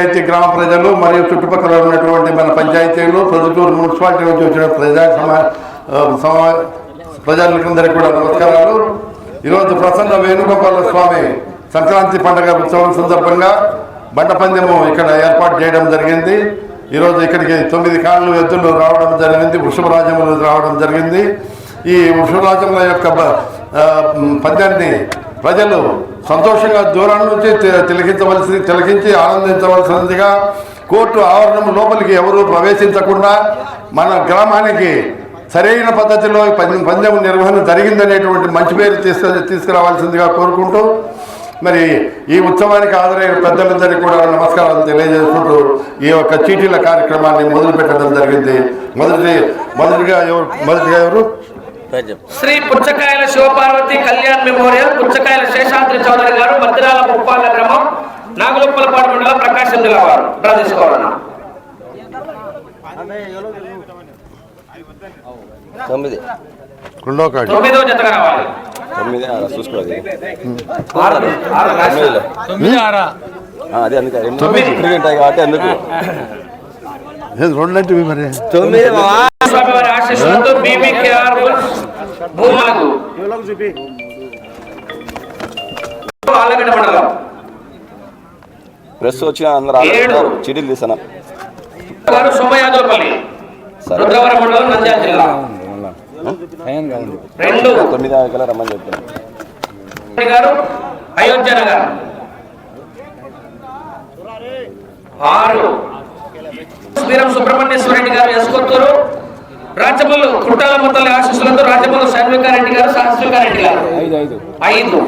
పంచాయతీ గ్రామ ప్రజలు మరియు చుట్టుపక్కల ఉన్నటువంటి మన పంచాయతీలు ప్రొద్దుటూరు మున్సిపాలిటీ నుంచి వచ్చిన ప్రజా సమా ఆ, ప్రజలందరికీ కూడా నమస్కారాలు. ఈరోజు ప్రసన్న వేణుగోపాల స్వామి సంక్రాంతి పండుగ ఉత్సవం సందర్భంగా బండపందెము ఇక్కడ ఏర్పాటు చేయడం జరిగింది. ఈరోజు ఇక్కడికి తొమ్మిది కాళ్ళు ఎద్దులు రావడం జరిగింది వృషభరాజములు రావడం జరిగింది. ఈ వృషభరాజముల యొక్క బ- ప్రజలు సంతోషంగా దూరం నుంచి తి- తిలకించవలసి తిలకించి ఆనందించవలసిందిగా కోర్టు ఆవరణం లోపలికి ఎవరు ప్రవేశించకుండా మన గ్రామానికి సరైన పద్ధతిలో పందెం నిర్వహణ జరిగిందనేటువంటి మంచి పేరు తీసుకు తీసుకురావాల్సిందిగా కోరుకుంటూ మరి ఈ ఉత్సవానికి హాజరైన పెద్దలందరికీ కూడా నమస్కారాలు తెలియజేసుకుంటూ ఈ యొక్క చీటీల కార్యక్రమాన్ని మొదలుపెట్టడం జరిగింది. మొదటి మొదటిగా ఎవరు మొదటిగా ఎవరు? శ్రీ పుచ్చకాయల శివపార్వతి కళ్యాణ్ మెమోరియల్ పుచ్చకాయల శేషాద్రి చౌదరి గారు మద్దిరాల ముప్పాల గ్రామం నాగులుప్పలపాడు మండలం ప్రకాశం జిల్లా వారు. డ్రా తీసుకోవాలన్నా తొమ్మిది. రెండో కార్డు తొమ్మిదో జతగా రావాలి తొమ్మిది చూసుకోవాలి. ఆరు అదే అందుకే రెండు ఇప్పుడు ఉంటాయి కాబట్టి అందుకు. ఏది రెండంటే మరి? తొమ్మిది స్వామి వారి ఆశీస్సులతో బీబీకేఆర్ భూములకు ఆలగడ్డ మండలం. ప్రెస్ వచ్చిన అందరూ చీటీలు తీసాను గారు సోమయాజులపల్లి సరే. రుద్రవరం మండలం నంద్యాల జిల్లా. రెండు. తొమ్మిది ఆరు కల్లా రమ్మని చెప్తాను గారు అయోధ్య నగర్. ఆరు. వీరం సుబ్రహ్మణ్యేశ్వర రెడ్డి గారు ఎస్కొత్తూరు. రాజమల్లు కుట్టాల మొత్తాల ఆశీస్సులతో రాజమల్లు షణ్వికారెడ్డి గారు సహస్వికారెడ్డి గారు. ఐదు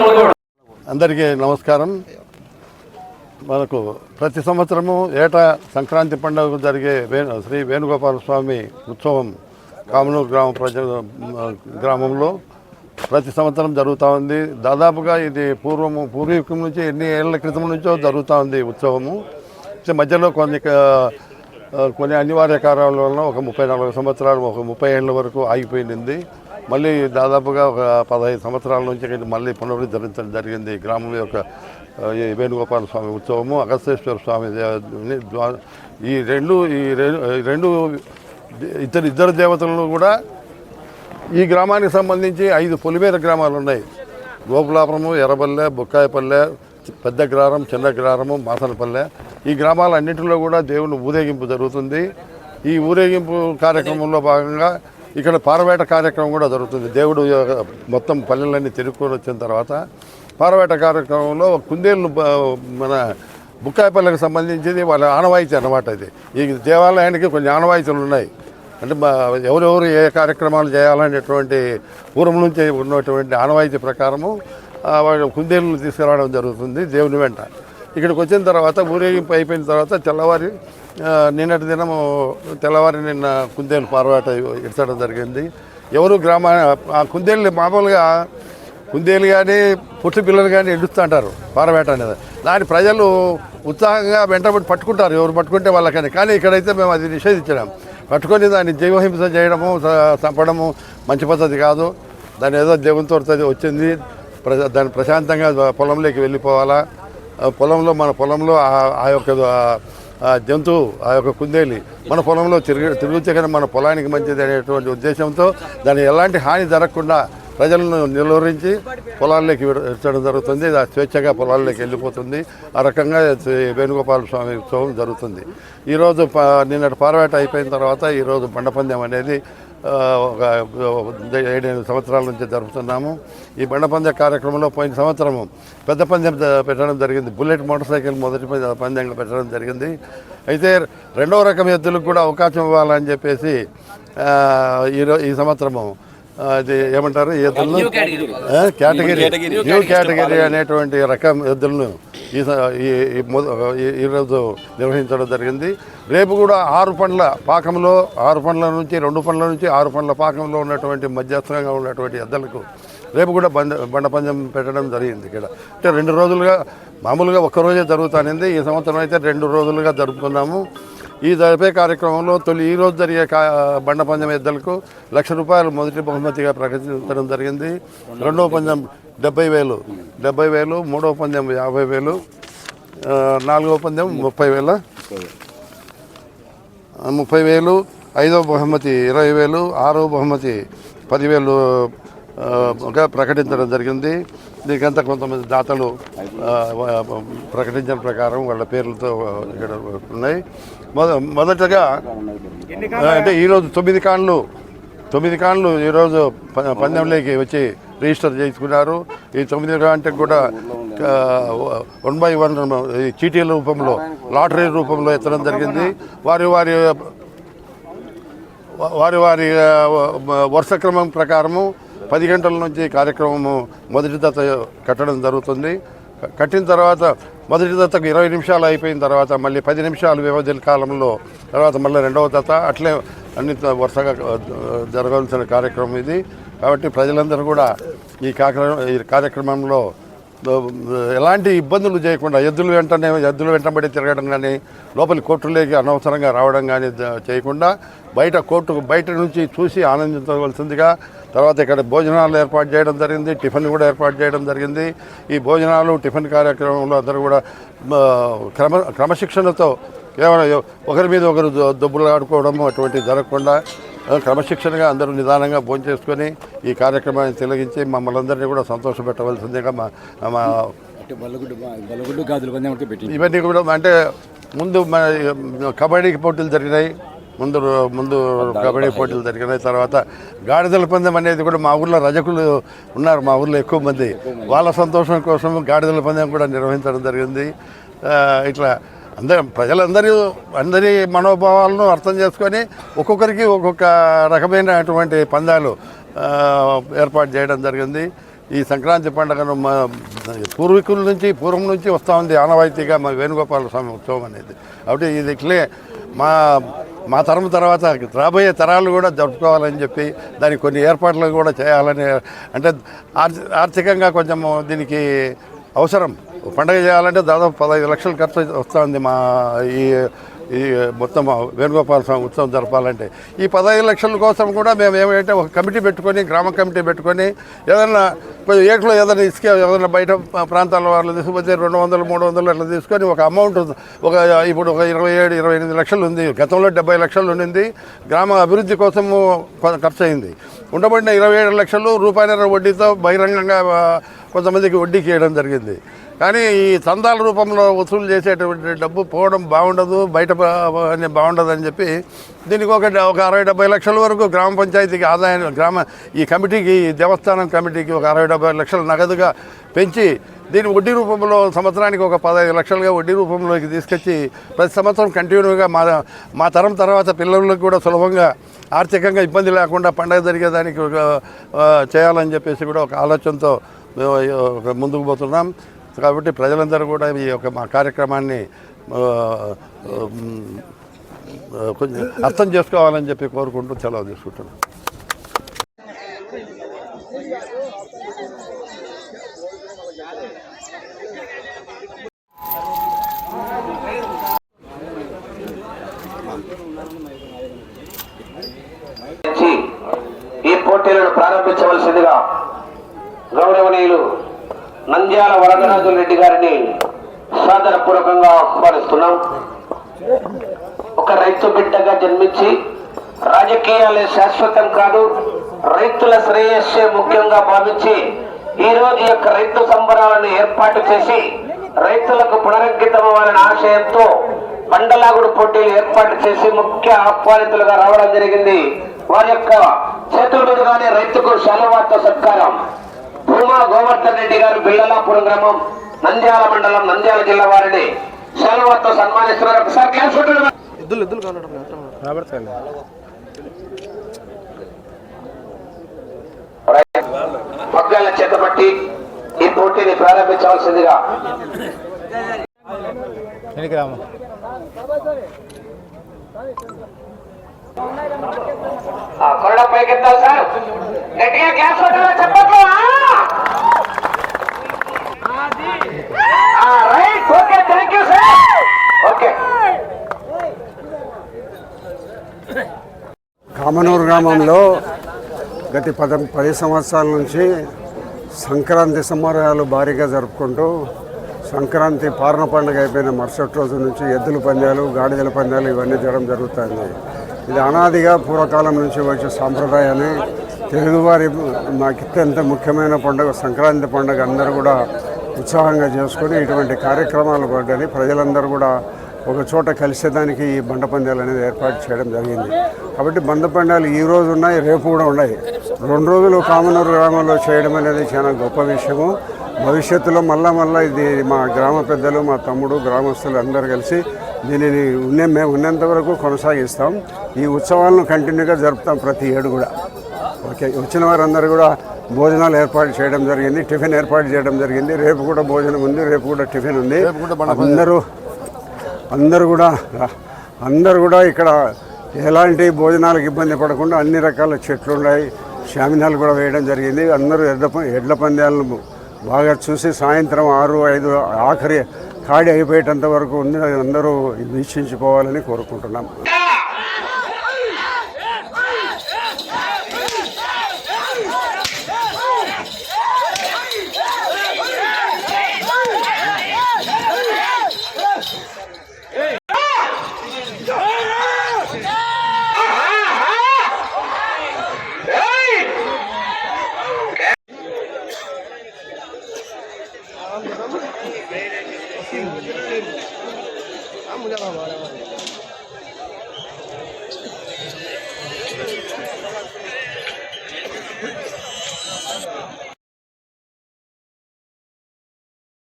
మునుగోడు అందరికీ నమస్కారం. మనకు ప్రతి సంవత్సరము ఏటా సంక్రాంతి పండుగ జరిగే వేణు శ్రీ వేణుగోపాల స్వామి ఉత్సవం కామనూరు గ్రామ ప్రజ గ్రామంలో. ప్రతి సంవత్సరం జరుగుతూ ఉంది. దాదాపుగా ఇది పూర్వము పూర్వీకం నుంచి ఎన్ని ఏళ్ళ క్రితం నుంచో జరుగుతూ ఉంది ఉత్సవము. మధ్యలో కొన్ని కొన్ని అనివార్య కారణాల వలన ఒక ముప్పై నాలుగు సంవత్సరాలు ఒక ముప్పై ఏళ్ళ వరకు ఆగిపోయింది. మళ్ళీ దాదాపుగా ఒక పదహైదు సంవత్సరాల నుంచి మళ్ళీ పునరుద్ధరించడం జరిగింది. ఈ గ్రామం యొక్క ఈ వేణుగోపాల స్వామి ఉత్సవము అగస్తేశ్వర స్వామి ఈ రెండు ఈ రెండు ఈ రెండు ఇద్దరు ఇద్దరు దేవతలను కూడా ఈ గ్రామానికి సంబంధించి ఐదు పొలిమేర గ్రామాలు ఉన్నాయి. గోపులాపురము ఎర్రబల్లె బొక్కాయపల్లె పెద్ద గ్రామం చిన్న గ్రామము మాసనపల్లె. ఈ గ్రామాలన్నింటిలో కూడా దేవుని ఊరేగింపు జరుగుతుంది. ఈ ఊరేగింపు కార్యక్రమంలో భాగంగా ఇక్కడ పారవేట కార్యక్రమం కూడా జరుగుతుంది. దేవుడు మొత్తం పల్లెలన్నీ తిరుక్కొని వచ్చిన తర్వాత పారవేట కార్యక్రమంలో కుందేళ్ళు మన బుక్కాయపల్లెకి సంబంధించింది వాళ్ళ ఆనవాయితీ అన్నమాట ఇది. ఈ దేవాలయానికి కొన్ని ఆనవాయితీలు ఉన్నాయి. అంటే ఎవరెవరు ఏ కార్యక్రమాలు చేయాలనేటువంటి పూర్వం నుంచి ఉన్నటువంటి ఆనవాయితీ ప్రకారము ఆ, తీసుకురావడం జరుగుతుంది దేవుని వెంట. ఇక్కడికి వచ్చిన తర్వాత ఊరేగింపు అయిపోయిన తర్వాత తెల్లవారి నిన్నటి దినము తెల్లవారి నిన్న కుందేలు పారవాట ఇచ్చడం జరిగింది. ఎవరు గ్రామ ఆ కుందేళ్ళు మామూలుగా కుందేలు కానీ పుట్టి పిల్లలు కానీ ఎడుస్తుంటారు పారవేట అనేది. దాని ప్రజలు ఉత్సాహంగా వెంటబడి పట్టుకుంటారు ఎవరు పట్టుకుంటే వాళ్ళకని. కానీ ఇక్కడైతే మేము అది నిషేధించడం పట్టుకొని దాన్ని జీవహింస చేయడము చంపడము మంచి పద్ధతి కాదు. దాని ఏదో దేవునితో వచ్చింది. ప్రజ దాన్ని ప్రశాంతంగా పొలంలోకి వెళ్ళిపోవాలా. పొలంలో మన పొలంలో ఆ- ఆ యొక్క జంతువు ఆ యొక్క కుందేలి మన పొలంలో తిరిగి తిరుగుతే కానీ మన పొలానికి మంచిది అనేటువంటి ఉద్దేశంతో దాని ఎలాంటి హాని జరగకుండా ప్రజలను నిలువరించి పొలాల్లోకి విడ- జరుగుతుంది. అది స్వేచ్ఛగా పొలాల్లోకి వెళ్ళిపోతుంది. ఆ రకంగా వేణుగోపాల స్వామి ఉత్సవం జరుగుతుంది. ఈరోజు ప నిన్నటి పారవేట అయిపోయిన తర్వాత ఈరోజు బండపందెం అనేది ఒక ఏడెనిమిది సంవత్సరాల నుంచి జరుపుతున్నాము. ఈ బండపందెం కార్యక్రమంలో పోయిన సంవత్సరము పెద్ద పందెం పెట్టడం జరిగింది. బుల్లెట్ మోటార్ సైకిల్ మొదటి పందె- పందెంగా పెట్టడం జరిగింది. అయితే రెండవ రకం ఎద్దులకు కూడా అవకాశం ఇవ్వాలని చెప్పేసి ఈ ఈరో ఈ సంవత్సరము అది ఏమంటారు? ఎద్దులను? కేటగిరీ న్యూ కేటగిరీ అనేటువంటి రకం ఎద్దులను ఈరోజు నిర్వహించడం జరిగింది. రేపు కూడా ఆరు పండ్ల పాకంలో ఆరు పండ్ల నుంచి రెండు పండ్ల నుంచి ఆరు పండ్ల పాకంలో ఉన్నటువంటి మధ్యస్థంగా ఉన్నటువంటి ఎద్దలకు రేపు కూడా బండ బండ పందెం పెట్టడం జరిగింది ఇక్కడ. అంటే రెండు రోజులుగా మామూలుగా ఒక్క రోజే జరుగుతానింది. ఈ సంవత్సరం అయితే రెండు రోజులుగా జరుపుకున్నాము. ఈ జరిపే కార్యక్రమంలో తొలి ఈ రోజు జరిగే కా బండ పందెం ఎద్దలకు లక్ష రూపాయలు మొదటి బహుమతిగా ప్రకటించడం జరిగింది. రెండవ పందెం డెబ్బై వేలు డెబ్బై వేలు మూడవ పందెం యాభై వేలు నాలుగవ పందెం ముప్పై వేల ముప్పై వేలు ఐదవ బహుమతి ఇరవై వేలు ఆరవ బహుమతి పదివేలుగా ప్రకటించడం జరిగింది. దీనికంతా కొంతమంది దాతలు ప్రకటించిన ప్రకారం వాళ్ళ పేర్లతో ఇక్కడ ఉన్నాయి. మొద మొదటగా అంటే ఈరోజు తొమ్మిది కాళ్ళు తొమ్మిది కాళ్ళు ఈరోజు పందెంలోకి వచ్చి రిజిస్టర్ చేసుకున్నారు ఈ తొమ్మిది కాంటే కూడా వన్ బై వన్ చీటీల రూపంలో లాటరీ రూపంలో ఎత్తడం జరిగింది. వారి వారి వారి వారి వరుస క్రమం ప్రకారము పది గంటల నుంచి కార్యక్రమము మొదటి దత్త కట్టడం జరుగుతుంది. కట్టిన తర్వాత మొదటి దత్తకు ఇరవై నిమిషాలు అయిపోయిన తర్వాత మళ్ళీ పది నిమిషాలు వ్యవధి కాలంలో తర్వాత మళ్ళీ రెండవ దత్త అట్లే అన్ని వరుసగా జరగాల్సిన కార్యక్రమం ఇది. కాబట్టి ప్రజలందరూ కూడా ఈ కార్యక్రమం ఈ కార్యక్రమంలో ఎలాంటి ఇబ్బందులు చేయకుండా ఎద్దులు వెంటనే ఎద్దులు వెంటబడి తిరగడం కానీ లోపలి కోర్టులోకి అనవసరంగా రావడం కానీ చేయకుండా బయట కోర్టు బయట నుంచి చూసి ఆనందించవలసిందిగా తర్వాత ఇక్కడ భోజనాలు ఏర్పాటు చేయడం జరిగింది టిఫిన్ కూడా ఏర్పాటు చేయడం జరిగింది. ఈ భోజనాలు టిఫిన్ కార్యక్రమంలో అందరూ కూడా క్రమ క్రమశిక్షణతో కేవలం ఒకరి మీద ఒకరు దొబ్బులు ఆడుకోవడం అటువంటి జరగకుండా క్రమశిక్షణగా అందరూ నిదానంగా భోంచేసుకొని ఈ కార్యక్రమాన్ని తిలగించి మమ్మల్ని అందరినీ కూడా సంతోషపెట్టవలసిందిగా మా మా ఇవన్నీ కూడా అంటే ముందు మన కబడ్డీ పోటీలు జరిగినాయి. ముందు ముందు కబడ్డీ పోటీలు జరిగినాయి తర్వాత గాడిదల పందెం అనేది కూడా మా ఊర్లో రజకులు ఉన్నారు మా ఊర్లో ఎక్కువ మంది. వాళ్ళ సంతోషం కోసం గాడిదల పందెం కూడా నిర్వహించడం జరిగింది. ఇట్లా అందరూ ప్రజలందరూ అందరి మనోభావాలను అర్థం చేసుకొని ఒక్కొక్కరికి ఒక్కొక్క రకమైనటువంటి పందాలు ఏర్పాటు చేయడం జరిగింది. ఈ సంక్రాంతి పండుగను మా పూర్వీకుల నుంచి పూర్వం నుంచి వస్తూ ఉంది ఆనవాయితీగా మా వేణుగోపాల స్వామి ఉత్సవం అనేది. కాబట్టి ఇది ఇట్లే మా మా తరం తర్వాత రాబోయే తరాలు కూడా జరుపుకోవాలని చెప్పి దానికి కొన్ని ఏర్పాట్లు కూడా చేయాలని అంటే ఆర్థికంగా కొంచెం దీనికి అవసరం. పండగ చేయాలంటే దాదాపు పదహైదు లక్షలు ఖర్చు వస్తుంది మా ఈ ఈ మొత్తం వేణుగోపాల స్వామి ఉత్సవం జరపాలంటే. ఈ పదహైదు లక్షల కోసం కూడా మేము ఏమంటే ఒక కమిటీ పెట్టుకొని గ్రామ కమిటీ పెట్టుకొని ఏదైనా కొంచెం ఏట్లో ఏదైనా ఇసుక ఏదైనా బయట ప్రాంతాల వాళ్ళు తీసుకుపోతే రెండు వందలు మూడు వందలు అట్లా తీసుకొని ఒక అమౌంట్ ఒక ఇప్పుడు ఒక ఇరవై ఏడు ఇరవై ఎనిమిది లక్షలు ఉంది. గతంలో డెబ్బై లక్షలు ఉండింది. గ్రామ అభివృద్ధి కోసము ఖర్చు అయింది ఉండబడిన ఇరవై ఏడు లక్షలు రూపాయల వడ్డీతో బహిరంగంగా కొంతమందికి వడ్డీకి వేయడం జరిగింది. కానీ ఈ చందాల రూపంలో వసూలు చేసేటువంటి డబ్బు పోవడం బాగుండదు బయట అని బాగుండదు అని చెప్పి దీనికి ఒక ఒక అరవై డెబ్బై లక్షల వరకు గ్రామ పంచాయతీకి ఆదాయం గ్రామ ఈ కమిటీకి ఈ దేవస్థానం కమిటీకి ఒక అరవై డెబ్బై లక్షలు నగదుగా పెంచి దీని వడ్డీ రూపంలో సంవత్సరానికి ఒక పదహైదు లక్షలుగా వడ్డీ రూపంలోకి తీసుకొచ్చి ప్రతి సంవత్సరం కంటిన్యూగా మా మా తరం తర్వాత పిల్లలకు కూడా సులభంగా ఆర్థికంగా ఇబ్బంది లేకుండా పండగ జరిగేదానికి చేయాలని చెప్పేసి కూడా ఒక ఆలోచనతో ముందుకు పోతున్నాం. కాబట్టి ప్రజలందరూ కూడా ఈ యొక్క మా కార్యక్రమాన్ని కొంచెం అర్థం చేసుకోవాలని చెప్పి కోరుకుంటూ సెలవు తీసుకుంటున్నాం. ఈ పోటీలను ప్రారంభించవలసిందిగా గౌరవనీయులు నంద్యాల వరదరాజు రెడ్డి గారిని సాదరపూర్వకంగా ఆహ్వానిస్తున్నాం. ఒక రైతు బిడ్డగా జన్మించి రాజకీయాలే శాశ్వతం కాదు రైతుల శ్రేయస్సే ముఖ్యంగా భావించి ఈ రోజు యొక్క రైతు సంబరాలను ఏర్పాటు చేసి రైతులకు పునరంకితమవ్వాలనే ఆశయంతో బండలాగుడు పోటీలు ఏర్పాటు చేసి ముఖ్య ఆహ్వానితులుగా రావడం జరిగింది. వారి యొక్క చేతుల మీదుగానే రైతుకు శాలవార్త సత్కారం. భూమా గోవర్ధన్ రెడ్డి గారు బిళ్ళలాపురం గ్రామం నంద్యాల మండలం నంద్యాల జిల్లా వారిని శాలవార్త సన్మానిస్తున్నారు. ఒకసారి క్లాస్. పగ్గాల చేతబట్టి ఈ పోటీని ప్రారంభించవలసిందిగా కొరడ పైకెత్తాలి సార్. గట్టిగా కొట్టాలి చెప్పట్లు right. Okay thank you sir okay. Kamanuru గ్రామంలో గత పద పది సంవత్సరాల నుంచి సంక్రాంతి సంబరాలు భారీగా జరుపుకుంటూ సంక్రాంతి పాలన పండుగ అయిపోయిన మరుసటి రోజు నుంచి ఎద్దుల పందాలు గాడిదల పందాలు ఇవన్నీ జరగడం జరుగుతుంది. ఇది అనాదిగా పూర్వకాలం నుంచి వచ్చే సాంప్రదాయాన్ని తెలుగువారి మాకు అత్యంత ముఖ్యమైన పండుగ సంక్రాంతి పండుగ అందరూ కూడా ఉత్సాహంగా చేసుకొని ఇటువంటి కార్యక్రమాలు పడ్డని ప్రజలందరూ కూడా ఒక చోట కలిసేదానికి ఈ బండ పందాలు అనేది ఏర్పాటు చేయడం జరిగింది. కాబట్టి బండ పందాలు ఈ రోజు ఉన్నాయి రేపు కూడా ఉన్నాయి. రెండు రోజులు కామనూరు గ్రామంలో చేయడం అనేది చాలా గొప్ప విషయము. భవిష్యత్తులో మళ్ళా మళ్ళీ ఇది మా గ్రామ పెద్దలు మా తమ్ముడు గ్రామస్తులు అందరూ కలిసి దీనిని ఉన్నే మేము ఉన్నంత వరకు కొనసాగిస్తాం. ఈ ఉత్సవాలను కంటిన్యూగా జరుపుతాం ప్రతి ఏడు కూడా. ఓకే వచ్చిన వారందరూ కూడా భోజనాలు ఏర్పాటు చేయడం జరిగింది టిఫిన్ ఏర్పాటు చేయడం జరిగింది. రేపు కూడా భోజనం ఉంది రేపు కూడా టిఫిన్ ఉంది. అందరూ అందరూ కూడా అందరూ కూడా ఇక్కడ ఎలాంటి భోజనాలకు ఇబ్బంది పడకుండా అన్ని రకాల చెట్లు ఉన్నాయి. షామినాలు కూడా వేయడం జరిగింది. అందరూ ఎడ్ల ఎడ్ల పందాలను బాగా చూసి సాయంత్రం ఆరు ఐదు ఆఖరి కాడి అయిపోయేటంత వరకు ఉంది అందరూ వీక్షించుకోవాలని కోరుకుంటున్నాం.